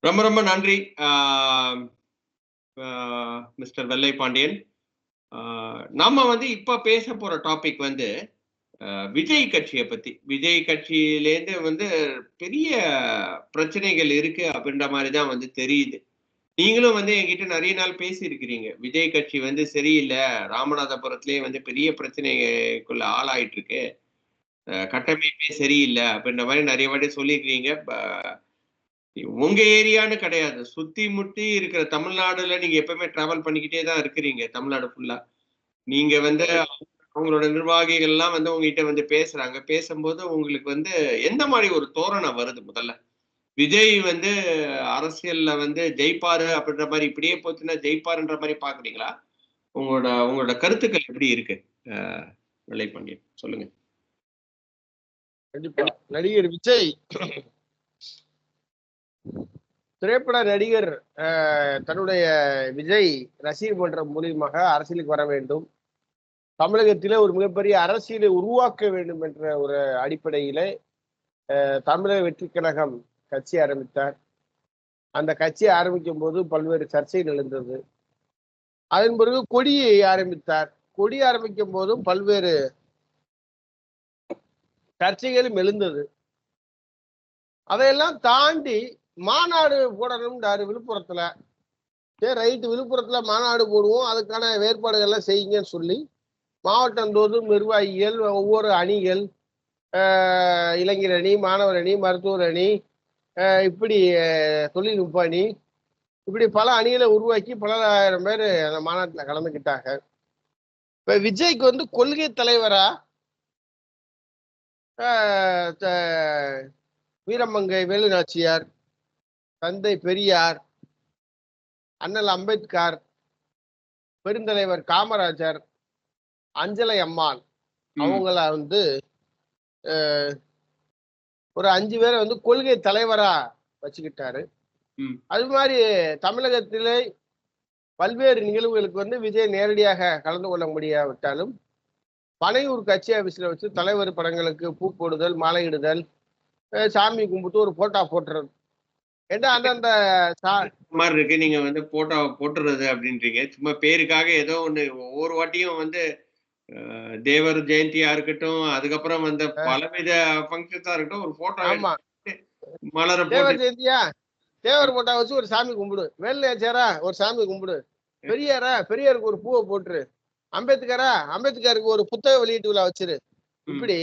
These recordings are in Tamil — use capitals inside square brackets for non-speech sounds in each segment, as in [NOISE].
ரொம்ப ரொம்ப நன்றி மிஸ்டர் வெள்ளை பாண்டியன். நாம வந்து இப்ப பேச போற டாபிக் வந்து விஜய் கட்சியை பத்தி. விஜய் கட்சியிலேருந்து வந்து பெரிய பிரச்சனைகள் இருக்கு அப்படின்ற மாதிரி தான் வந்து தெரியுது. நீங்களும் வந்து என்கிட்ட நிறைய நாள் பேசியிருக்கிறீங்க. விஜய் கட்சி வந்து சரியில்லை. ராமநாதபுரத்திலேயே வந்து பெரிய பிரச்சனைக்குள்ள ஆளாயிட்டு இருக்கு கட்டமைப்பே சரியில்லை அப்படின்ற மாதிரி நிறைய வாட்டி சொல்லியிருக்கிறீங்க. ப- உங்க ஏரியான்னு கிடையாது. சுத்தி முத்தி இருக்கிற தமிழ்நாடுல நீங்க எப்பவுமே டிராவல் பண்ணிக்கிட்டே தான் இருக்கிறீங்க தமிழ்நாடு ஃபுல்லா நீங்க வந்து அவங்களோட நிர்வாகிகள் எல்லாம் வந்து உங்ககிட்ட வந்து பேசுறாங்க. பேசும்போது உங்களுக்கு வந்து எந்த மாதிரி ஒரு தோரணம் வருது முதல்ல? விஜய் வந்து அரசியல்ல வந்து ஜெயிப்பாரு அப்படின்ற மாதிரி இப்படியே போச்சுன்னா ஜெயிப்பாருன்ற மாதிரி பாக்குறீங்களா உங்களோட உங்களோட கருத்துக்கள் எப்படி இருக்கு? அஹ் வெள்ளை பாண்டியன் சொல்லுங்க. கண்டிப்பா. நடிகர் விஜய் திரைப்பட நடிகர் தன்னுடைய விஜய் ரசிகர் மன்றம் மூலியமாக அரசியலுக்கு வர வேண்டும். தமிழகத்தில் ஒரு மிகப்பெரிய அரசியலை உருவாக்க வேண்டும் என்ற ஒரு அடிப்படையிலே தமிழக வெற்றி கழகம் கட்சி ஆரம்பித்தார். அந்த கட்சியை ஆரம்பிக்கும் போது பல்வேறு சர்ச்சைகள் எழுந்தது. அதன் பிறகு கொடியை ஆரம்பித்தார். கொடி ஆரம்பிக்கும் போதும் பல்வேறு சர்ச்சைகளும் எழுந்தது. அதையெல்லாம் தாண்டி மாநாடு போடணும்ன்றாரு விழுப்புரத்துல. சரி ரைட்டு விழுப்புரத்துல மாநாடு போடுவோம். அதுக்கான ஏற்பாடுகள்லாம் செய்யுங்கன்னு சொல்லி மாவட்டந்தோறும் நிர்வாகிகள் ஒவ்வொரு அணிகள் இளைஞர் அணி மாணவர் அணி மருத்துவர் அணி இப்படி தொழில்நுட்ப அணி இப்படி பல அணிகளை உருவாக்கி பலராயிரம் பேர் அந்த மாநாட்டில் கலந்துக்கிட்டாங்க. இப்போ விஜய்க்கு வந்து கொள்கை தலைவரா? த- வீரமங்கை வேலுநாச்சியார். தந்தை பெரியார் அண்ணல் அம்பேத்கர் பெருந்தலைவர் காமராஜர் அஞ்சலை அம்மாள். அவங்கள வந்து ஒரு அஞ்சு பேரை வந்து கொள்கை தலைவரா வச்சுக்கிட்டாரு. அது மாதிரி தமிழகத்திலே பல்வேறு நிகழ்வுகளுக்கு வந்து விஜய் நேரடியாக கலந்து கொள்ள முடியாவிட்டாலும் பனையூர் கட்சி ஆபீஸ்ல வச்சு தலைவர் படங்களுக்கு பூ போடுதல் மாலையிடுதல் சாமி கும்பிட்டு ஒரு போட்டா போட்டுறது சா- மாதிரி இருக்கு நீங்க வந்து போட்டோ போட்டுறது அப்படின்றீங்க. சும்மா பேருக்காக ஏதோ ஒண்ணு ஒவ்வொரு வாட்டியும் வந்து தேவர் ஜெயந்தியா இருக்கட்டும் அதுக்கப்புறம் வந்து பலவித ஃபங்க்ஷன்ஸா இருக்கட்டும் ஒரு போட்டோ மலர தேவர் ஜெயந்தியா தேவர் போட்டா வச்சு ஒரு சாமி கும்பிடு. வெள்ளையாச்சாரா ஒரு சாமி கும்பிடு. பெரியாரா பெரியாருக்கு ஒரு பூவை போட்டுரு. அம்பேத்கரா அம்பேத்கருக்கு ஒரு புத்தக வெளியீட்டு விழா வச்சிரு. இப்படி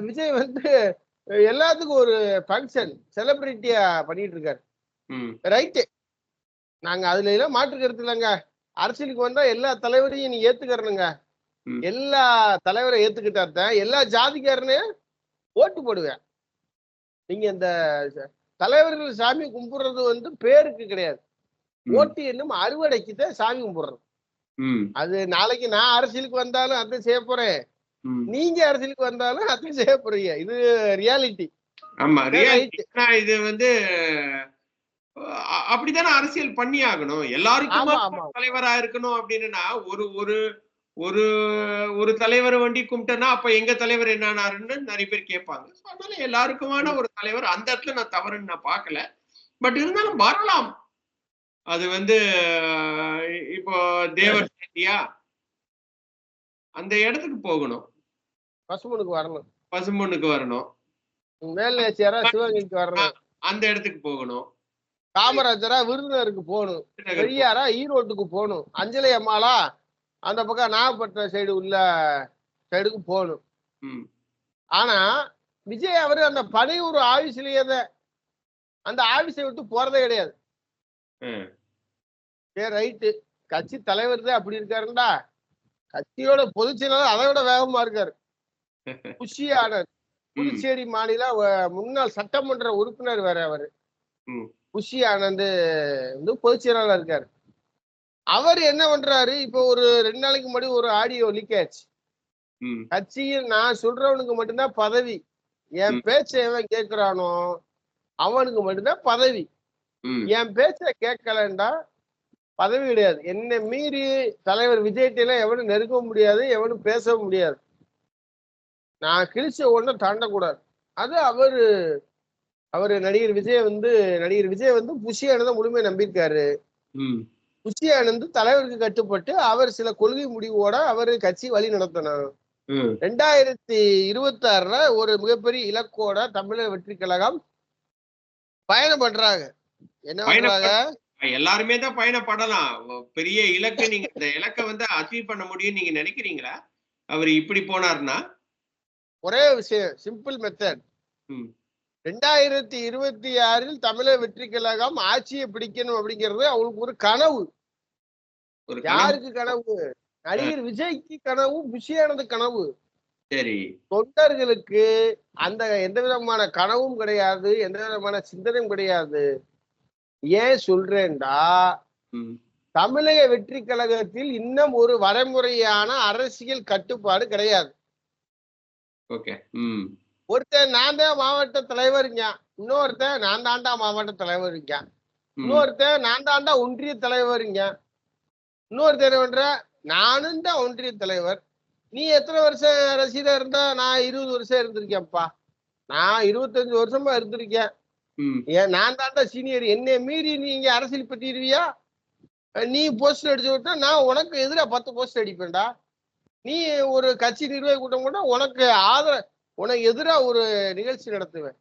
விஜய் வந்து எல்லாத்துக்கும் ஒரு ஃபங்க்ஷன் செலிபிரிட்டியா பண்ணிட்டு இருக்காரு ரைட்டு நாங்க அதுல எல்லாம் மாற்று கருத்து இல்லைங்க. அரசியலுக்கு வந்தா எல்லா தலைவரையும் நீ ஏத்துக்கிறனுங்க. எல்லா தலைவரை ஏத்துக்கிட்டாத்தான் எல்லா ஜாதிக்காரனையும் ஓட்டு போடுவேன். நீங்க இந்த தலைவர்கள் சாமி கும்பிடுறது வந்து பேருக்கு கிடையாது. ஓட்டு என்னும் அறுவடைக்கு தான் சாமி கும்பிடுறது அது நாளைக்கு நான் அரசியலுக்கு வந்தாலும் அதை செய்ய போறேன். நீங்க அரசியலுக்கு வந்தாலும் அதை செய்ய போறீங்க. இது ரியாலிட்டி ஆமா ரியல் ரைட்டு ஆனா இது வந்து அப்படித்தானே அரசியல் பண்ணி ஆகணும் எல்லாருக்குமே தலைவரா இருக்கணும் அப்படின்னா ஒரு ஒரு ஒரு ஒரு தலைவர் வண்டி கும்பிட்டேன்னா அப்ப எங்க தலைவர் என்னானாருன்னு நிறைய பேர் கேட்பாங்க. அதனால எல்லாருக்குமான ஒரு தலைவர் அந்த இடத்துல நான் தவறுன்னு நான் பார்க்கல. பட் இருந்தாலும் வரலாம். அது வந்து இப்போ தேவர் [LAUGHS] ஜெயந்தியா அந்த இடத்துக்கு போகணும். பசுமனுக்கு வரணும். பசும்பொண்ணுக்கு வரணும். மேல்நேச்சியாரா சிவகங்கைக்கு வரணும். அந்த இடத்துக்கு போகணும். காமராஜரா விருதுநருக்கு போகணும். பெரியாரா ஈரோட்டுக்கு போகணும். அஞ்சலி அம்மாளா அந்த பக்கம் நாகப்பட்டினம் சைடு உள்ள சைடுக்கு போகணும். ஆனா விஜய் அவரு அந்த பனையூர் ஆபீஸ்லயே தான் அந்த ஆபீஸை விட்டு போறதே கிடையாது. சரி ரைட்டு. கட்சி தலைவர் தான் அப்படி இருக்காருண்டா கட்சியோட பொதுச் செயலாளர் அதை விட வேகமா இருக்காரு. [LAUGHS] ம், புதுச்சேரி மாநில முன்னாள் சட்டமன்ற உறுப்பினர் வேற அவரு. குஷி ஆனந்த் வந்து பொதுச் செயலாளர் இருக்காரு. அவர் என்ன பண்றாரு? இப்போ ஒரு ரெண்டு நாளைக்கு முன்னாடி ஒரு ஆடியோ லீக் ஆச்சு கட்சியில் நான் சொல்றவனுக்கு மட்டும்தான் பதவி. என். பேச்சை எவன் கேட்கிறானோ அவனுக்கு மட்டும்தான் பதவி. என் பேச்சை கேட்கலண்டா பதவி கிடையாது. என்னை மீறி தலைவர் விஜய்கிட்ட எவனும் நெருங்க முடியாது எவனும் பேச முடியாது. நான் கிழிச்ச ஒன்றை தாண்டக்கூடாது அது அவரு அவர் நடிகர் விஜய் வந்து நடிகர் விஜய் வந்து புஷி ஆனந்த முழுமையா நம்பியிருக்காரு. புஷி ஆனந்த் தலைவருக்கு கட்டுப்பட்டு அவர் சில கொள்கை முடிவோட அவர் கட்சி வழி நடத்தணும் ரெண்டாயிரத்தி இருபத்தி ஆறுல ஒரு மிகப்பெரிய இலக்கோட தமிழக வெற்றி கழகம் பயணம் பண்றாங்க. என்ன பண்றாங்க? எல்லாருமே தான் பயணப்படலாம். பெரிய இலக்கு நீங்க இந்த இலக்கை வந்து அச்சீவ் பண்ண முடியும் நீங்க நினைக்கிறீங்களா? அவர் இப்படி போனார்னா ஒரே விஷயம் சிம்பிள் மெத்தட். ரெண்டாயிரத்தி இருபத்தி ஆறில் தமிழக வெற்றி கழகம் ஆட்சியை பிடிக்கணும் அப்படிங்கிறது அவங்களுக்கு ஒரு கனவு. யாருக்கு கனவு? நடிகர் விஜய்க்கு கனவு புஷியானது கனவு. சரி. தொண்டர்களுக்கு அந்த எந்த விதமான கனவும் கிடையாது எந்த விதமான சிந்தனையும் கிடையாது. ஏன் சொல்றேன்டா? தமிழக வெற்றி கழகத்தில் இன்னும் ஒரு வரைமுறையான அரசியல் கட்டுப்பாடு கிடையாது. ஒருத்தன் நான் தான் மாவட்ட தலைவருங்க. இன்னொருத்தன் நான் தாண்டா மாவட்ட தலைவருங்க. இன்னொருத்தன் நான் தாண்டா ஒன்றிய தலைவருங்க. இன்னொருத்தன் என்ன பண்ற? நானும் தான் ஒன்றிய தலைவர். நீ எத்தனை வருஷம் ரசீதா இருந்தா? நான் இருபது வருஷம் இருந்திருக்கேன்ப்பா. நான் இருபத்தஞ்சு வருஷமா இருந்திருக்கேன். ஏன் நான் தாண்டா சீனியர் என்னை மீறி நீங்க அரசியல் பத்திடுவியா நீ போஸ்ட் அடிச்சு விட்டா நான் உனக்கு எதிரா பத்து போஸ்ட் அடிப்பேன்டா. நீ ஒரு கட்சி நிர்வாகி கூட்டம் கூட உனக்கு ஆதர உனக்கு எதிரா ஒரு நிகழ்ச்சி நடத்துவேன்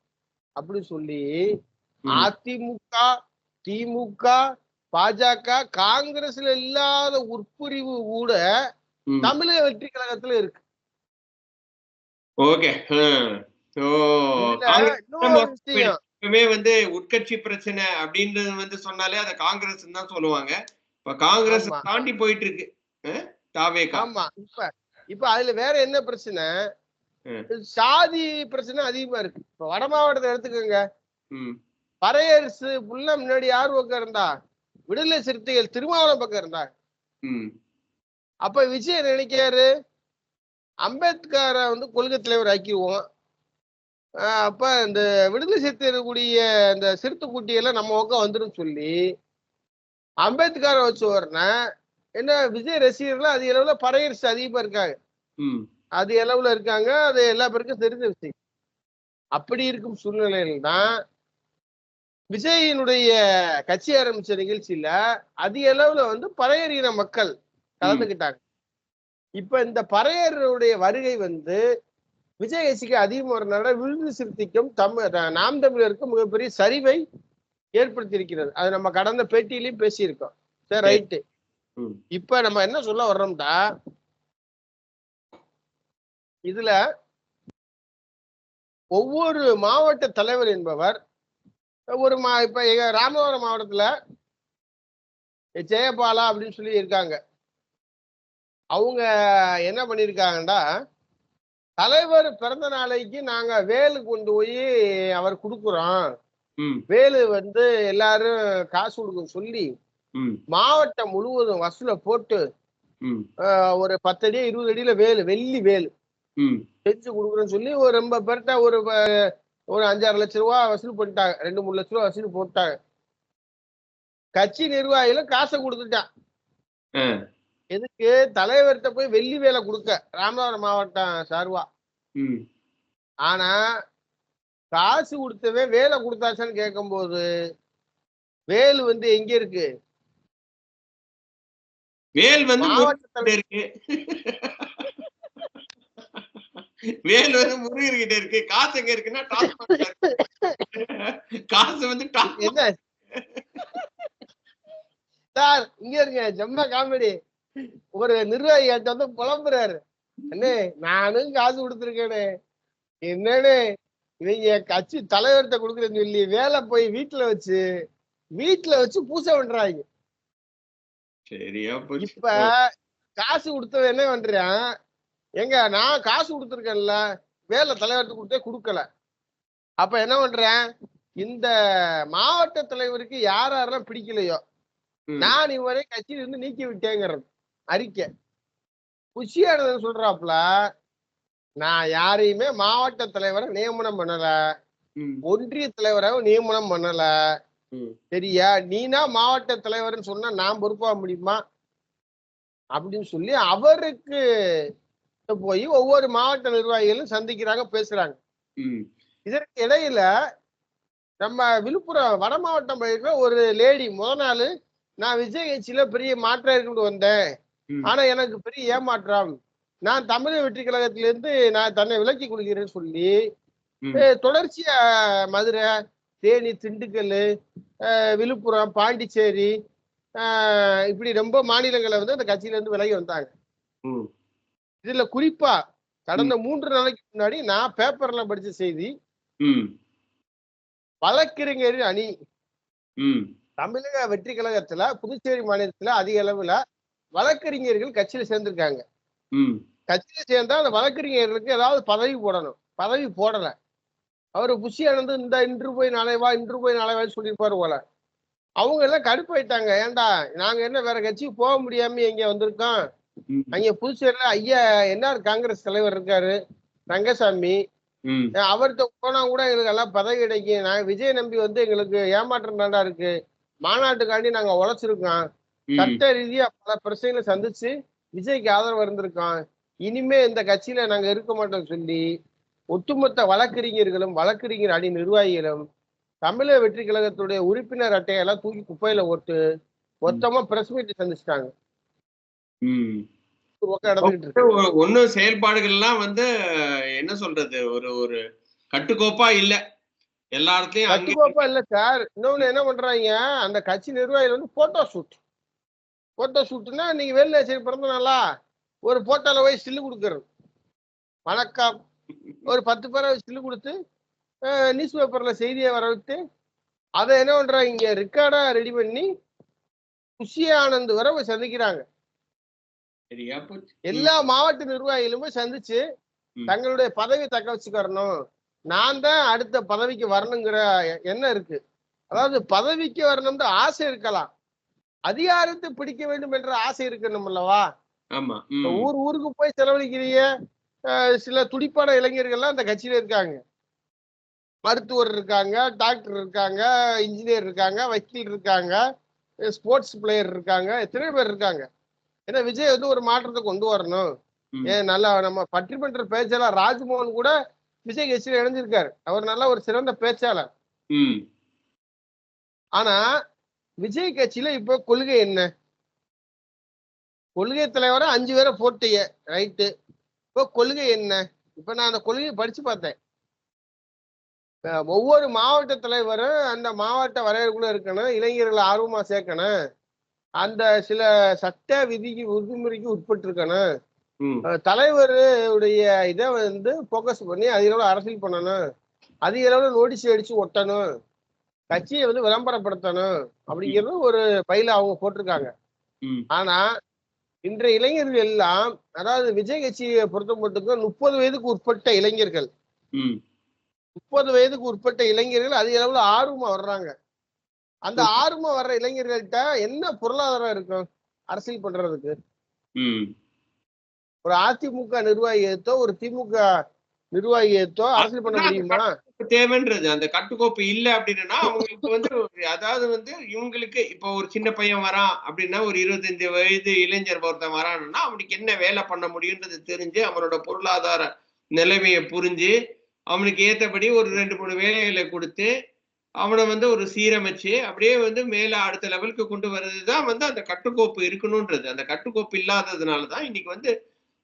அப்படி சொல்லி. அதிமுக திமுக பாஜக காங்கிரஸ்ல இல்லாத உட்பிரிவு கூட. தமிழக வெற்றி கழகத்துல இருக்கு ஓகே எப்பவுமே வந்து உட்கட்சி பிரச்சனை அப்படின்றது வந்து சொன்னாலே அதை காங்கிரஸ் தான் சொல்லுவாங்க இப்ப காங்கிரஸ். தாண்டி போயிட்டு இருக்கு? தாவேகா. ஆமா இப்ப இப்ப அதுல வேற என்ன பிரச்சனை. சாதி பிரச்சனை அதிகமா இருக்கு. இப்ப வட மாவட்டத்தை எடுத்துக்கோங்க. பறையரசு புள்ள முன்னாடி யார் பக்கம் இருந்தா? விடுதலை சிறுத்தைகள் திருமாவளம் பக்கம் இருந்தாங்க ம். அப்ப விஜய் என்ன நினைக்காரு அம்பேத்கரை வந்து கொள்கை தலைவர் ஆக்கிடுவோம் அப்ப இந்த விடுதலை சிறுத்தைகளுடைய இந்த சிறுத்தை குட்டியெல்லாம் நம்ம பக்கம் வந்துடும் சொல்லி அம்பேத்கரை வச்சு வரனா என்ன விஜய் ரசிகர்கள் அதிக அளவுல பறையரசு அதிகமா இருக்காங்க. ம். அது அளவுல இருக்காங்க அது எல்லா பேருக்கும் தெரிஞ்ச விஷயம். அப்படி இருக்கும் சூழ்நிலையில தான் விஜயினுடைய கட்சி ஆரம்பிச்ச நிகழ்ச்சியில அதிக அளவுல வந்து பறையறியின மக்கள் கலந்துக்கிட்டாங்க. இப்ப இந்த பறையருடைய வருகை வந்து விஜய் கட்சிக்கு அதிகமாக வரனால விழுது சிறுத்தைக்கும் தமிழ் நாம் தமிழருக்கும் மிகப்பெரிய சரிவை ஏற்படுத்தி இருக்கிறது அது நம்ம கடந்த பேட்டியிலையும் பேசியிருக்கோம். சரி. ரைட்டு. இப்ப நம்ம என்ன சொல்ல வர்றோம்டா? இதுல ஒவ்வொரு மாவட்ட தலைவர் என்பவர் ஒரு மா இப்ப ராமநாதபுரம் மாவட்டத்துல ஜெயபாலா அப்படின்னு சொல்லி இருக்காங்க. அவங்க என்ன பண்ணிருக்காங்கடா தலைவர் பிறந்த நாளைக்கு நாங்க வேலு கொண்டு போய் அவர் கொடுக்குறோம். வேலு வந்து எல்லாரும் காசு கொடுக்க சொல்லி மாவட்டம் முழுவதும் வசூல போட்டு ஒரு பத்து அடி இருபது அடியில வேலு வெள்ளி வேலு. செஞ்சு கொடுக்குறேன்னு சொல்லி ஒரு ரொம்ப பேர்ட்ட ஒரு ஒரு அஞ்சாறு லட்ச ரூபா வசூல் பண்ணிட்டாங்க. ரெண்டு மூணு லட்ச ரூபா வசூல் போட்டாங்க. கட்சி நிர்வாகில காசை கொடுத்துட்டான். எதுக்கு? தலைவர்கிட்ட போய் வெள்ளி வேலை கொடுக்க. ராமநாதபுரம் மாவட்டம் சார்பா ம். ஆனா காசு கொடுத்தவன் வேலை கொடுத்தாச்சான்னு கேட்கும்போது வேலு வந்து எங்க இருக்கு? வேல் வந்து இருக்கு. வேல் வந்து முருகர் கிட்ட இருக்கு. காசு எங்க இருக்குன்னா காசு வந்து என்ன? சார் இங்க இருங்க. ஜம்ம காமெடி. ஒரு நிர்வாகி வந்து புலம்புறாரு. அண்ணே நானும் காசு கொடுத்துருக்கேனே. என்னன்னு இவங்க கட்சி தலைவர்கிட்ட கொடுக்குறேன்னு சொல்லி வேலை போய் வீட்டுல வச்சு வீட்டுல வச்சு பூசை பண்றாங்க. சரியா இப்ப காசு கொடுத்தவன் என்ன பண்றான் எங்க நான் காசு கொடுத்துருக்கேன்ல வேலை தலைவர்கிட்ட கொடுத்தே கொடுக்கல. அப்ப என்ன பண்றேன் இந்த மாவட்ட தலைவருக்கு யார் யாரெல்லாம் பிடிக்கலையோ. நான் இவரை கட்சியில இருந்து நீக்கி விட்டேங்கிறது அறிக்கை. குஷியானது சொல்றாப்புல நான் யாரையுமே மாவட்ட தலைவரை நியமனம் பண்ணல ஒன்றிய தலைவராகவும் நியமனம் பண்ணல. சரியா நீனா மாவட்ட தலைவர்னு சொன்னா நான் பொறுப்பாக முடியுமா? அப்படின்னு சொல்லி அவருக்கு போய் ஒவ்வொரு மாவட்ட நிர்வாகிகளும் சந்திக்கிறாங்க பேசுறாங்க. இதற்கு இடையில நம்ம விழுப்புரம் வட மாவட்டம் போயிருக்கிற ஒரு லேடி முத நாள் நான் விஜய் கட்சியில பெரிய மாற்றம் இருக்குன்னு வந்தேன். ஆனா எனக்கு பெரிய ஏமாற்றம். நான் தமிழக வெற்றி கழகத்திலிருந்து நான் தன்னை விலக்கி கொடுக்கிறேன்னு சொல்லி தொடர்ச்சியா மதுரை தேனி திண்டுக்கல் விழுப்புரம் பாண்டிச்சேரி இப்படி ரொம்ப மாநிலங்களை வந்து அந்த கட்சியில இருந்து விலகி வந்தாங்க. இதுல குறிப்பா கடந்த மூன்று நாளைக்கு முன்னாடி நான் பேப்பர்ல படிச்ச செய்தி ம். வழக்கறிஞரின் அணி. தமிழக வெற்றி கழகத்துல புதுச்சேரி மாநிலத்துல அதிக அளவுல வழக்கறிஞர்கள் கட்சியில சேர்ந்திருக்காங்க. கட்சியில சேர்ந்தா அந்த வழக்கறிஞர்களுக்கு ஏதாவது பதவி போடணும் பதவி போடல அவர் புஷி ஆனந்து இந்த இன்று போய் நாளை வா இன்று போய் நாளை வான்னு சொல்லியிருப்பாரு போல. அவங்க எல்லாம் கடுப்பாயிட்டாங்க ஏன்டா நாங்க என்ன வேற கட்சிக்கு போக முடியாம இங்க வந்திருக்கோம். அங்க புதுச்சேரியில ஐயா என்ஆர் காங்கிரஸ் தலைவர் இருக்காரு? ரங்கசாமி. அவர்ட்ட போனா கூட எங்களுக்கு எல்லாம் பதவி கிடைக்கும். நான் விஜய் நம்பி வந்து எங்களுக்கு ஏமாற்றம் தாண்டா இருக்கு. மாநாட்டுக்காண்டி நாங்க உழைச்சிருக்கோம். சட்ட ரீதியா பல பிரச்சனைகளை சந்திச்சு விஜய்க்கு ஆதரவு இருந்திருக்கோம். இனிமே இந்த கட்சியில நாங்க இருக்க மாட்டோம் சொல்லி ஒட்டுமொத்த வழக்கறிஞர்களும் வழக்கறிஞர் அணி நிர்வாகிகளும் தமிழக வெற்றி கழகத்துடைய உறுப்பினர் அட்டையெல்லாம் தூக்கி குப்பையில ஓட்டு மொத்தமா பிரஸ் மீட் சந்திச்சிட்டாங்க. ம். ஒரு பக்கம் நடந்துகிட்டு இருக்கு. ஒ- ஒண்ணும் செயல்பாடுகள்லாம் வந்து என்ன சொல்றது ஒரு ஒரு கட்டுக்கோப்பா இல்ல. எல்லா இடத்துலயும் கட்டுக்கோப்பா இல்ல சார். இன்னொன்னு என்ன பண்றாங்க அந்த கட்சி நிர்வாகிகள் வந்து போட்டோ ஷூட் போட்டோ ஷூட்னா நீங்க வெளில சரி பிறந்த நாளா ஒரு போட்டோல போய் ஸ்டில்லு கொடுக்கறது. வணக்கம். ஒரு பத்து பேரை ஸ்டில்லு கொடுத்து நியூஸ் பேப்பர்ல செய்தியை வர விட்டு அதை என்ன பண்றாங்க இங்க ரெக்கார்டா ரெடி பண்ணி குஷி ஆனந்த் வரை போய் சந்திக்கிறாங்க. எல்லா மாவட்ட நிர்வாகிகளுமே சந்திச்சு. தங்களுடைய பதவி தக்க வச்சுக்கறணும் நான் தான் அடுத்த பதவிக்கு வரணுங்கிற எண்ணம் இருக்கு. அதாவது பதவிக்கு வரணும்னு ஆசை இருக்கலாம். அதிகாரத்தை பிடிக்க வேண்டும் என்ற ஆசை இருக்கணும் அல்லவா. ஊர் ஊருக்கு போய் செலவழிக்கிறீங்க. சில துடிப்பான இளைஞர்கள்லாம் அந்த கட்சியில இருக்காங்க. மருத்துவர் இருக்காங்க டாக்டர் இருக்காங்க இன்ஜினியர் இருக்காங்க வக்கீல் இருக்காங்க ஸ்போர்ட்ஸ் பிளேயர் இருக்காங்க எத்தனை பேர் இருக்காங்க. ஏன்னா விஜய் வந்து ஒரு மாற்றத்தை கொண்டு வரணும். ஏன் நல்லா நம்ம பட்டிமன்ற பேச்சாளர் ராஜ்மோகன் கூட விஜய் கட்சியில இணைஞ்சிருக்காரு. அவர் நல்ல ஒரு சிறந்த பேச்சாளர். ஆனா விஜய் கட்சியில இப்ப கொள்கை என்ன? கொள்கை தலைவரை அஞ்சு பேரை போட்டீங்க ரைட்டு. இப்போ கொள்கை என்ன? இப்ப நான் அந்த கொள்கையை படிச்சு பார்த்தேன். ஒவ்வொரு மாவட்ட தலைவரும் அந்த மாவட்ட வரையறுக்குள்ள இருக்கணும் இளைஞர்களை ஆர்வமா சேர்க்கணும் அந்த சில சட்ட விதிக்கு விதிமுறைக்கு உட்பட்டு இருக்கணும் தலைவருடைய இதை வந்து ஃபோக்கஸ் பண்ணி அதிக அளவு அரசியல் பண்ணணும். அதிக அளவு நோட்டீஸ் அடிச்சு ஒட்டணும். கட்சியை வந்து விளம்பரப்படுத்தணும். அப்படிங்கிறது ஒரு பையில அவங்க போட்டிருக்காங்க. ஆனா இன்றைய இளைஞர்கள் எல்லாம் அதாவது விஜய் கட்சியை பொறுத்த மட்டுக்கும் முப்பது வயதுக்கு உட்பட்ட இளைஞர்கள். முப்பது வயதுக்கு உட்பட்ட இளைஞர்கள் அதிக அளவுல ஆர்வமா வர்றாங்க அந்த ஆர்வமா வர்ற இளைஞர்கள்ட்ட என்ன பொருளாதாரம் இருக்கும் அரசியல் பண்றதுக்கு. ஒரு அதிமுக நிர்வாகி ஏத்தோ ஒரு திமுக நிர்வாகி ஏத்தோ அரசியல் பண்ண முடியுமா? தேவைன்றது. அந்த கட்டுக்கோப்பு இல்ல அப்படின்னா அவங்களுக்கு வந்து அதாவது வந்து இவங்களுக்கு இப்போ ஒரு சின்ன பையன் வரான் அப்படின்னா ஒரு இருபத்தஞ்சு வயது இளைஞர் ஒருத்தன் வரான்னா அவனுக்கு என்ன வேலை பண்ண முடியுன்றது தெரிஞ்சு அவனோட பொருளாதார நிலைமையை புரிஞ்சு அவனுக்கு ஏத்தபடி ஒரு ரெண்டு மூணு வேலைகளை கொடுத்து அவனை வந்து ஒரு சீரமைச்சு அப்படியே வந்து மேல அடுத்த லெவலுக்கு கொண்டு வர்றதுதான் வந்து அந்த கட்டுக்கோப்பு இருக்கணும்ன்றது அந்த கட்டுக்கோப்பு இல்லாததுனால தான் இன்னைக்கு வந்து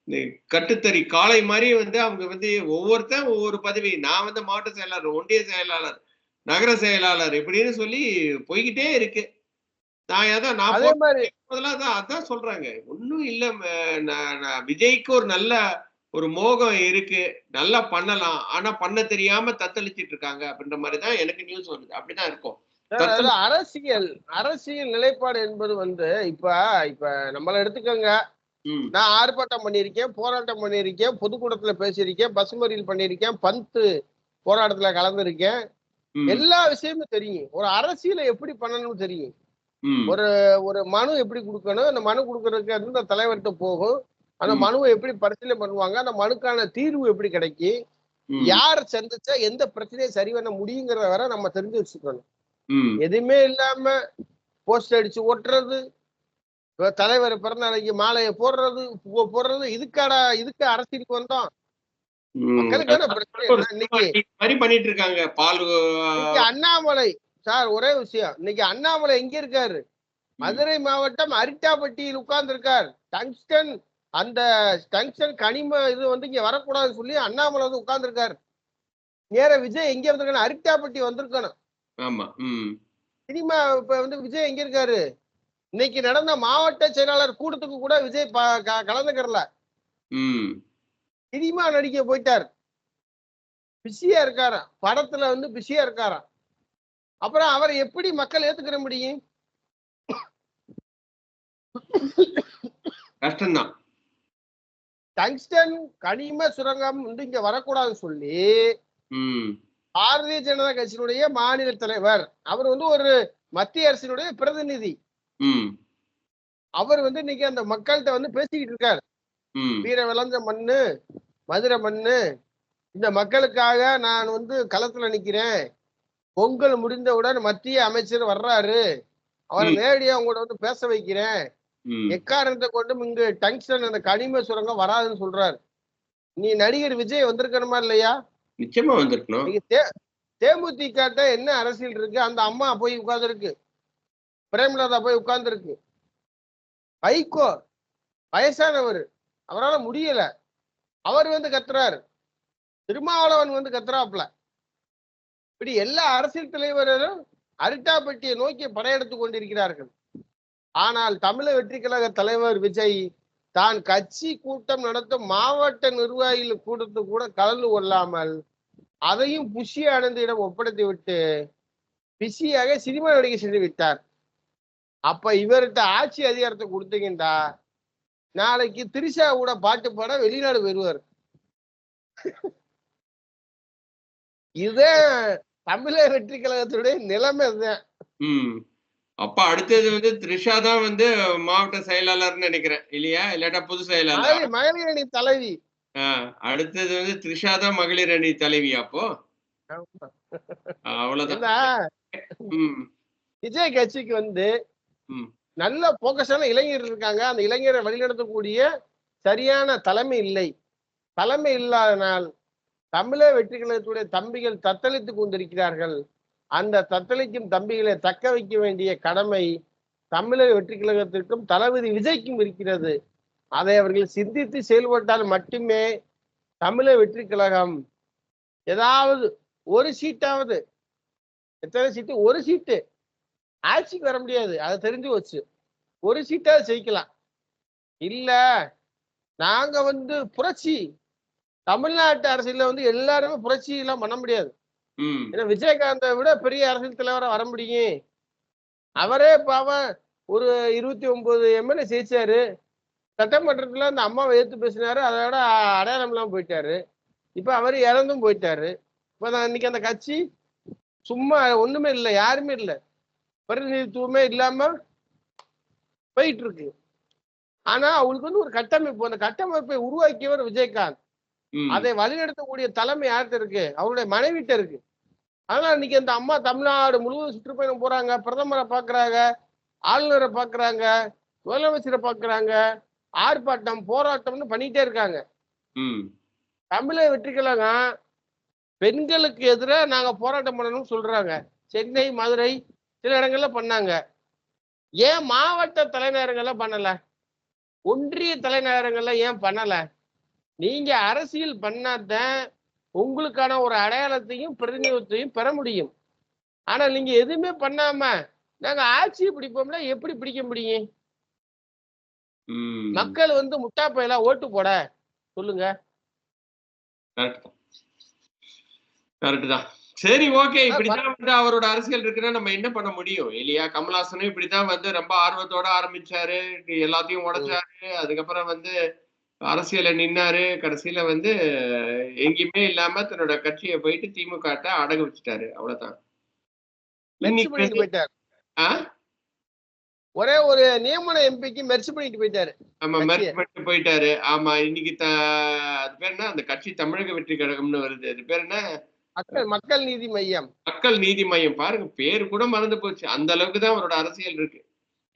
இந்த கட்டுத்தறி காளை மாதிரி வந்து அவங்க வந்து ஒவ்வொருத்தன் ஒவ்வொரு பதவி. நான் வந்து மாவட்ட செயலாளர் ஒன்றிய செயலாளர் நகர செயலாளர் இப்படின்னு சொல்லி போய்கிட்டே இருக்கு. நான் அதான் நான் அதான் அதான் சொல்றாங்க. ஒன்றும் இல்ல விஜய்க்கு ஒரு நல்ல ஒரு மோகம் இருக்கு. நல்லா பண்ணலாம். ஆனா பண்ண தெரியாம தத்தளிச்சிட்டு இருக்காங்க அப்படின்ற மாதிரி தான் எனக்கு நியூஸ் வருது. அப்படிதான் இருக்கும். அரசியல் அரசியல் நிலைப்பாடு என்பது வந்து இப்ப இப்ப நம்மள எடுத்துக்கோங்க. நான் ஆர்ப்பாட்டம் பண்ணியிருக்கேன் போராட்டம் பண்ணியிருக்கேன் பொதுக்கூட்டத்துல பேசியிருக்கேன் பஸ் மறியல் பண்ணியிருக்கேன் பந்து போராட்டத்துல கலந்துருக்கேன். எல்லா விஷயமும் தெரியும். ஒரு அரசியலை எப்படி பண்ணணும்னு தெரியும். ஒரு ஒரு மனு எப்படி கொடுக்கணும்? அந்த மனு கொடுக்கறதுக்கு அந்த தலைவர்கிட்ட போகும்? அந்த. மனுவை எப்படி பரிசீலனை பண்ணுவாங்க? அந்த மனுக்கான தீர்வு எப்படி கிடைக்கும்? யார் சந்திச்சா எந்த பிரச்சனையை சரி பண்ண முடியுங்கிறத வரை நம்ம தெரிஞ்சு வச்சுக்கணும். எதுவுமே இல்லாம போஸ்ட் அடிச்சு ஒட்டுறது இப்ப தலைவர் பிறந்த நாளைக்கு மாலையை போடுறது போடுறது இதுக்காடா இதுக்கு அரசியலுக்கு வந்தோம். பண்ணிட்டு இருக்காங்க. பால் இன்னைக்கு அண்ணாமலை சார் ஒரே விஷயம். இன்னைக்கு அண்ணாமலை எங்க இருக்காரு? மதுரை மாவட்டம் அரிட்டாப்பட்டியில் உட்கார்ந்து இருக்கார் டங்ஸ்டன் அந்த டங்ஸ்டன் கனிம இது வந்து இங்க வரக்கூடாதுன்னு சொல்லி அண்ணாமலை வந்து உட்கார்ந்து இருக்காரு நேர விஜய் எங்க இருந்திருக்கணும் அரிட்டாப்பட்டி வந்திருக்கணும். ஆமா. ம். சினிமா இப்ப வந்து விஜய் எங்க இருக்காரு? இன்னைக்கு நடந்த மாவட்ட செயலாளர் கூட்டத்துக்கு கூட விஜய் கலந்துக்கிறல. சினிமா நடிக்க போயிட்டார். பிஸியா இருக்காராம் படத்துல வந்து பிஸியா இருக்காராம் அப்புறம் அவரை எப்படி மக்கள் ஏத்துக்கிற முடியும்? கஷ்டம்தான். டங்ஸ்டன் கனிம சுரங்கம் வந்து இங்க வரக்கூடாதுன்னு சொல்லி பாரதிய ஜனதா கட்சியினுடைய மாநில தலைவர். அவர் வந்து ஒரு மத்திய அரசினுடைய பிரதிநிதி. அவர் வந்து இன்னைக்கு அந்த மக்கள்கிட்ட வந்து பேசிக்கிட்டு இருக்காரு. வீர விளைஞ்ச மண்ணு மதுரை மண்ணு இந்த மக்களுக்காக நான் வந்து களத்துல நிக்கிறேன். பொங்கல் முடிந்தவுடன் மத்திய அமைச்சர் வர்றாரு. அவரை. நேரடியா உங்களோட வந்து பேச வைக்கிறேன். எக்காரணத்தை கொண்டும் இங்கு டங்ஸ்டன் அந்த கனிம சுரங்கம் வராதுன்னு சொல்றாரு. நீ நடிகர் விஜய் வந்திருக்கணுமா இல்லையா? நிச்சயமா வந்திருக்கணும். இன்னைக்கு தே தேமுதிகட்ட என்ன அரசியல் இருக்கு? அந்த அம்மா போய் உட்கார்ந்துருக்கு. பிரேமலதா போய் உட்கார்ந்துருக்கு. வைகோ வயசானவர். அவரால் முடியல. அவர் வந்து கத்துறாரு. திருமாவளவன் வந்து கத்துறாப்புல. இப்படி எல்லா அரசியல் தலைவர்களும் அரிட்டாப்பட்டியை நோக்கி படையெடுத்து கொண்டிருக்கிறார்கள். ஆனால் தமிழக வெற்றி கழக தலைவர் விஜய் தான் கட்சி கூட்டம் நடத்தும் மாவட்ட நிர்வாகிகள் கூட்டத்து கூட கலந்து கொள்ளாமல் அதையும் புஷி ஆனந்தியிடம் ஒப்படைத்து விட்டு பிஸியாக சினிமா நடிகை சென்று விட்டார் அப்ப இவர்கிட்ட ஆட்சி அதிகாரத்தை கொடுத்தீங்கடா நாளைக்கு திரிஷா கூட பாட்டு பாட வெளிநாடு வருவார். இதுதான் தமிழக வெற்றி கழகத்துடைய நிலைமை இதுதான் அப்ப அடுத்தது வந்து த்ரிஷா தான் வந்து மாவட்ட செயலாளர்னு நினைக்கிறேன். இல்லையா? இல்லாட்டா பொது செயலாளர்? மகளிர் அணி தலைவி. அடுத்தது வந்து த்ரிஷா தான் மகளிர் அணி தலைவி அப்போ? அவ்வளவுதான். விஜய் கட்சிக்கு வந்து. நல்ல போக்கஸான இளைஞர் இருக்காங்க. அந்த இளைஞரை வழிநடத்தக்கூடிய சரியான தலைமை இல்லை. தலைமை இல்லாதனால் தமிழக வெற்றி கழகத்துடைய தம்பிகள் தத்தளித்து கொண்டிருக்கிறார்கள். அந்த தத்தளிக்கும் தம்பிகளை தக்க வைக்க வேண்டிய கடமை தமிழக வெற்றி கழகத்திற்கும் தளபதி விஜய்க்கும் இருக்கிறது. அதை அவர்கள் சிந்தித்து செயல்பட்டால் மட்டுமே தமிழக வெற்றி கழகம். ஏதாவது ஒரு சீட்டாவது எத்தனை சீட்டு ஒரு சீட்டு ஆட்சிக்கு வர முடியாது. அதை தெரிஞ்சு வச்சு ஒரு சீட்டாவது ஜெயிக்கலாம். இல்ல நாங்க வந்து புரட்சி. தமிழ்நாட்டு அரசியல்ல வந்து எல்லாருமே புரட்சி எல்லாம் பண்ண முடியாது. ஏன்னா விஜயகாந்தை விட பெரிய அரசியல் தலைவரா வர முடியும். அவரே பாவம் ஒரு இருபத்தி ஒன்பது எம்எல்ஏ ஜெயிச்சாரு. சட்டமன்றத்துல அந்த அம்மாவை எதிர்த்து பேசினாரு. அதோட அடையாளம் இல்லாம போயிட்டாரு. இப்ப அவர் இறந்தும் போயிட்டாரு. இப்ப நான் இன்னைக்கு அந்த கட்சி சும்மா ஒண்ணுமே இல்லை யாருமே இல்லை. பிரதிநிதித்துவமே இல்லாம போயிட்டு இருக்கு ஆனா அவங்களுக்கு வந்து ஒரு கட்டமைப்பு அந்த கட்டமைப்பை உருவாக்கியவர் விஜயகாந்த். அதை வழிநடத்தக்கூடிய தலைமை யார்கிட்ட இருக்கு? அவருடைய மனைவிட்ட இருக்கு. அதனால இன்னைக்கு அந்த அம்மா தமிழ்நாடு முழுவதும் சுற்றுப்பயணம் போறாங்க பிரதமரை பாக்குறாங்க ஆளுநரை பாக்குறாங்க முதலமைச்சரை பாக்குறாங்க ஆர்ப்பாட்டம் போராட்டம்னு பண்ணிட்டே இருக்காங்க. ம். தமிழக வெற்றி கழகம் பெண்களுக்கு எதிராக நாங்க போராட்டம் பண்ணணும்னு சொல்றாங்க. சென்னை மதுரை சில இடங்கள்ல பண்ணாங்க. ஏன் மாவட்ட தலைநகரங்கள்ல பண்ணல? ஒன்றிய தலைநகரங்கள்ல ஏன் பண்ணல? நீங்க அரசியல் பண்ணாதான் உங்களுக்கான ஒரு அடையாளத்தையும் பிரதிநிதித்துவத்தையும் பெற முடியும். ஆனா நீங்க எதுவுமே பண்ணாம நாங்க ஆட்சியை பிடிப்போம்னா எப்படி பிடிக்க முடியும்? மக்கள் வந்து முட்டா ஓட்டு போட. சொல்லுங்க. கரெக்ட் தான். கரெக்ட் தான். சரி ஓகே. இப்படிதான் வந்து அவரோட அரசியல் இருக்குன்னா நம்ம என்ன பண்ண முடியும்? இல்லையா? கமல்ஹாசனும் இப்படிதான் வந்து ரொம்ப ஆர்வத்தோட ஆரம்பிச்சாரு. எல்லாத்தையும் உடைச்சாரு. அதுக்கப்புறம் வந்து அரசியல நின்னாரு. கடைசியில வந்து எங்கேயுமே இல்லாம தன்னோட கட்சியை போயிட்டு திமுக அடகு வச்சுட்டாரு. அவ்வளவுதான்? ஒரே ஒரு நியமன எம்பிக்கு மெர்ச்சி பண்ணிட்டு போயிட்டாரு. ஆமா பண்ணிட்டு போயிட்டாரு. ஆமா இன்னைக்கு அது பேர் என்ன? அந்த கட்சி தமிழக வெற்றி கழகம்னு வருது. அது பேர் என்ன? மக்கள் நீதி மையம். மக்கள் நீதி மையம். பாருங்க பேரு கூட மறந்து போச்சு. அந்த அளவுக்கு தான் அவரோட அரசியல் இருக்கு.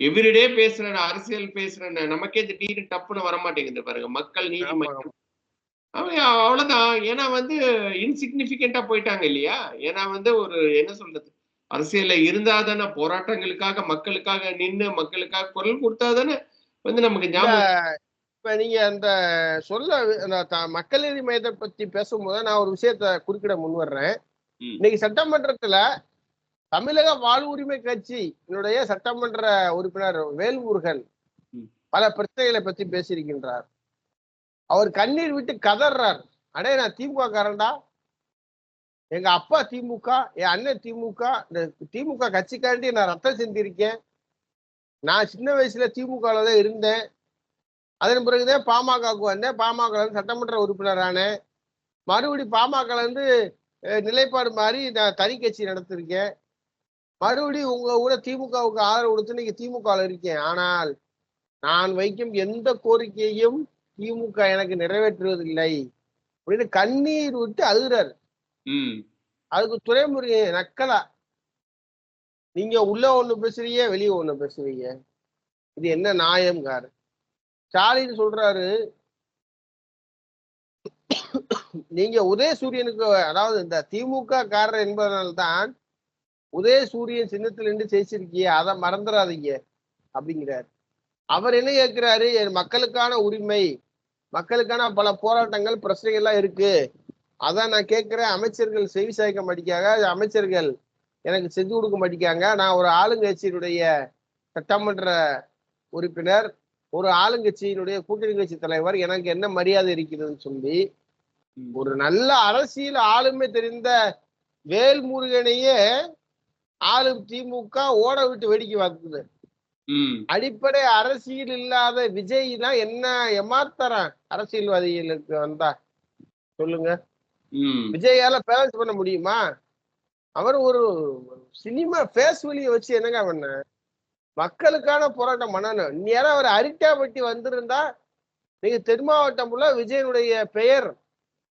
எவ்ரிடே பேசுறேன் அரசியல் பேசுறேன் நமக்கே திடீர்னு டப்புன்னு வர மாட்டேங்குது பாருங்க. மக்கள் நீதி. மையம். அவ்வளவுதான். ஏன்னா வந்து இன்சிக்னிபிகண்டா போயிட்டாங்க இல்லையா? ஏன்னா வந்து ஒரு என்ன சொல்றது? அரசியல்ல இருந்தா தானே போராட்டங்களுக்காக மக்களுக்காக நின்னு மக்களுக்காக குரல் கொடுத்தா தானே வந்து நமக்கு ஞாபகம் இப்ப நீங்க அந்த சொல்ல மக்கள் நீதி மையத்தை பத்தி பேசும்போது நான் ஒரு விஷயத்த குறுக்கிட முன் வர்றேன். இன்னைக்கு சட்டமன்றத்துல தமிழக வாழ்வுரிமை கட்சியினுடைய சட்டமன்ற உறுப்பினர் வேல்முருகன். பல பிரச்சனைகளை பத்தி பேசியிருக்கின்றார். அவர் கண்ணீர் விட்டு கதறார் அடே நான் திமுக காரன்டா எங்க அப்பா திமுக என் அண்ணன் திமுக இந்த திமுக கட்சிக்காண்டி நான் ரத்தம் சிந்திருக்கேன். நான் சின்ன வயசுல திமுகல தான் இருந்தேன். அதன் பிறகுதான் பாமகவுக்கு வந்தேன். பாமக வந்து சட்டமன்ற உறுப்பினர் ஆனேன் மறுபடி பாமக அஹ், நிலைப்பாடு மாறி நான் தனி கட்சி நடத்திருக்கேன். மறுபடியும் உங்க கூட திமுகவுக்கு ஆதரவு கொடுத்து இன்னைக்கு திமுகவில் இருக்கேன். ஆனால் நான் வைக்கும் எந்த கோரிக்கையும் திமுக எனக்கு நிறைவேற்றுவதில்லை. அப்படின்னு கண்ணீர் விட்டு அழுகிறார். அதுக்கு துறைமுருகன் நக்கலா. நீங்க உள்ள ஒண்ணு பேசுறீங்க வெளியே ஒண்ணு பேசுறீங்க. இது என்ன நியாயம்காரு ஸ்டாலின் சொல்றாரு நீங்க உதயசூரியனுக்கு அதாவது இந்த திமுக காரர் என்பதனால்தான் உதயசூரியன் சின்னத்துல நின்று ஜெயிச்சிருக்கிய அதை மறந்துடாதீங்க அப்படிங்கிறார். அவர் என்ன கேட்கிறாரு? என் மக்களுக்கான உரிமை மக்களுக்கான பல போராட்டங்கள் பிரச்சனைகள்லாம் இருக்கு. அதான் நான் கேட்கிறேன். அமைச்சர்கள் செவி சாய்க்க மாட்டேங்காங்க அமைச்சர்கள் எனக்கு செஞ்சு கொடுக்க மாட்டேங்காங்க நான் ஒரு ஆளுங்கட்சியினுடைய சட்டமன்ற உறுப்பினர். ஒரு ஆளுங்கட்சியினுடைய கூட்டணி கட்சி தலைவர் எனக்கு என்ன மரியாதை இருக்கிறதுன்னு சொல்லி. ஒரு நல்ல அரசியல் ஆளுமை தெரிந்த வேல்முருகனையே ஆளும் திமுக ஓட விட்டு வேடிக்கை பார்க்குது. அடிப்படை அரசியல் இல்லாத விஜய்னா என்ன ஏமாத்தறான்? அரசியல்வாதிகளுக்கு வந்தா. சொல்லுங்க. விஜயால பேலன்ஸ் பண்ண முடியுமா? அவர் ஒரு சினிமா ஃபேஸ் வெளிய வச்சு என்னங்க பண்ண? மக்களுக்கான போராட்டம் பண்ணணும். நேரம் அவர் அரிட்டாபட்டி வந்திருந்தா நீங்க தென் மாவட்டம் ஃபுல்லா விஜயனுடைய பெயர்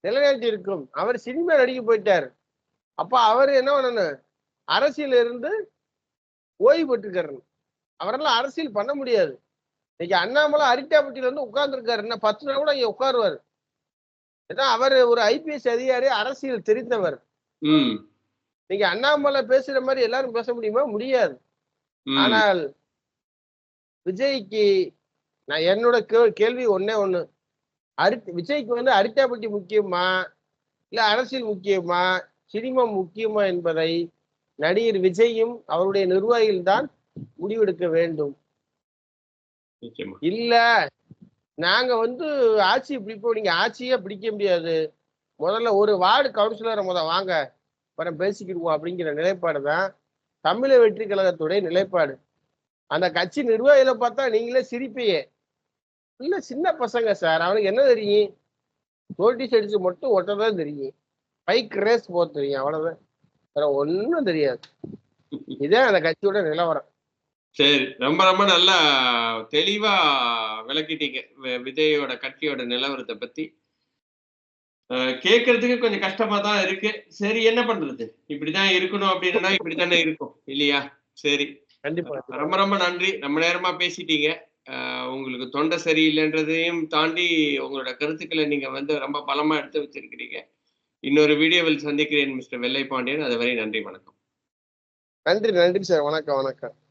நிலைநாட்டி இருக்கும் அவர் சினிமா நடிக்க போயிட்டார். அப்ப அவர் என்ன பண்ணணும்? அரசியல் இருந்து ஓய்வு பெற்றுக்கிறார் அவரெல்லாம் அரசியல் பண்ண முடியாது. இன்னைக்கு அண்ணாமலை அரிட்டாபட்டியில இருந்து உட்கார்ந்துருக்காரு. என்ன பத்து நாள் கூட இங்க உட்காருவார். ஏன்னா அவர் ஒரு ஐபிஎஸ் அதிகாரி அரசியல் தெரிந்தவர். நீங்க அண்ணாமலை பேசுற மாதிரி எல்லாரும் பேச முடியுமா? முடியாது. ஆனால் விஜய்க்கு நான் என்னோட கேள்வி ஒண்ணே ஒண்ணு. அரி விஜய்க்கு வந்து அரிட்டாப்பட்டி முக்கியமா? இல்ல அரசியல் முக்கியமா? சினிமா முக்கியமா என்பதை நடிகர் விஜயும் அவருடைய நிர்வாகிகள் தான் முடிவெடுக்க வேண்டும். இல்ல நாங்க வந்து ஆட்சி பிடிப்போம் நீங்க ஆட்சியே பிடிக்க முடியாது. முதல்ல ஒரு வார்டு கவுன்சிலரை முத வாங்க. அப்புறம் பேசிக்கிடுவோம் அப்படிங்கிற நிலைப்பாடு தான் தமிழக வெற்றி கழகத்துடைய நிலைப்பாடு. அந்த கட்சி நிர்வாகிகளை பார்த்தா நீங்களே சிரிப்பையே இல்ல சின்ன பசங்க சார். அவனுக்கு என்ன தெரியும்? நோட்டீஸ் அடிச்சு மட்டும் ஒட்டதான் தெரியும். பைக் ரேஸ் போக தெரியும். அவ்வளவுதான். வேற ஒன்றும் தெரியாது. இதே அந்த கட்சியோட நிலவரம். சரி. ரொம்ப ரொம்ப நல்லா தெளிவா விளக்கிட்டீங்க. வி- விஜயோட கட்சியோட நிலவரத்தை பத்தி. கேட்கறதுக்கு கொஞ்சம் கஷ்டமா தான் இருக்கு. சரி என்ன பண்றது? இப்படிதான் இருக்கணும் அப்படின்னா இப்படித்தானே இருக்கும். இல்லையா? சரி. கண்டிப்பா ரொம்ப ரொம்ப நன்றி. ரொம்ப நேரமா பேசிட்டீங்க. அஹ், உங்களுக்கு தொண்டை சரியில்லைன்றதையும் தாண்டி உங்களோட கருத்துக்களை நீங்க வந்து ரொம்ப பலமா எடுத்து வச்சிருக்கிறீங்க. இன்னொரு வீடியோவில் சந்திக்கிறேன் மிஸ்டர் வெள்ளை பாண்டியன் அதுவரை நன்றி வணக்கம். நன்றி நன்றி சார். வணக்கம் வணக்கம்.